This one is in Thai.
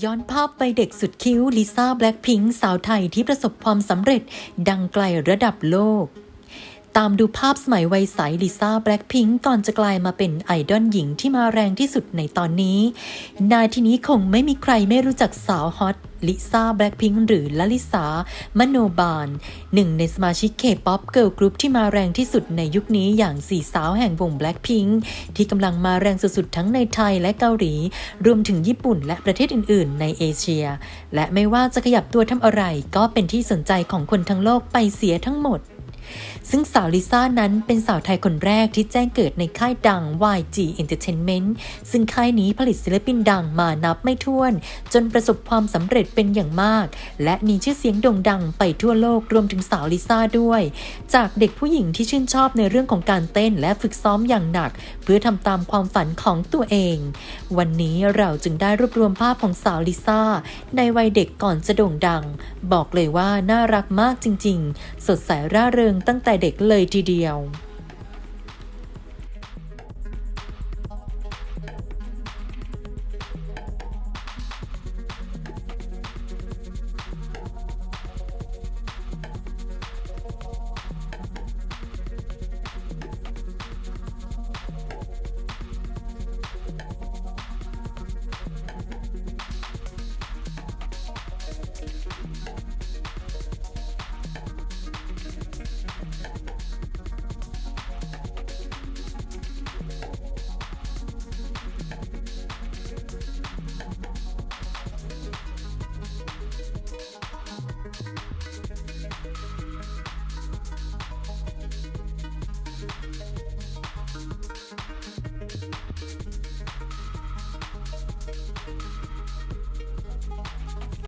ย้อนภาพไปเด็กสุดคิ้วลิซ่าแบล็คพิงค์สาวไทยที่ประสบความสำเร็จดังไกลระดับโลก ตามดูภาพสมัยวัยใสลิซ่าแบล็คพิงค์ก่อนจะกลายมาเป็นไอดอลหญิงที่มาแรงที่สุดในตอนนี้ นาทีนี้คงไม่มีใครไม่รู้จักสาวฮอต ลิซ่าแบล็คพิงค์หรือลลิสามโนบาลหนึ่งในสมาชิกเคป๊อปเกิร์ลกรุ๊ปที่มาแรงที่สุดในยุคนี้อย่างสี่สาวแห่งวงแบล็คพิงค์ที่กำลังมาแรงสุดๆทั้งในไทยและเกาหลี รวมถึงญี่ปุ่นและประเทศอื่นๆ ในเอเชีย และไม่ว่าจะขยับตัวทำอะไรก็เป็นที่สนใจของคนทั้งโลกไปเสียทั้งหมด ซึ่งสาวลิซ่านั้นเป็นสาวไทยคนแรกที่แจ้งเกิดในค่ายดัง YG Entertainment ซึ่งค่ายนี้ผลิตศิลปินดังมานับไม่ถ้วน จนประสบความสำเร็จเป็นอย่างมาก และมีชื่อเสียงโด่งดังไปทั่วโลกรวมถึงสาวลิซ่าด้วย จากเด็กผู้หญิงที่ชื่นชอบในเรื่องของการเต้นและฝึกซ้อมอย่างหนัก เพื่อทำตามความฝันของตัวเอง วันนี้เราจึงได้รวบรวมภาพของสาวลิซ่าในวัยเด็กก่อนจะโด่งดัง บอกเลยว่าน่ารักมากจริง ๆ สดใสร่าเริงตั้งแต่เด็กเลยทีเดียว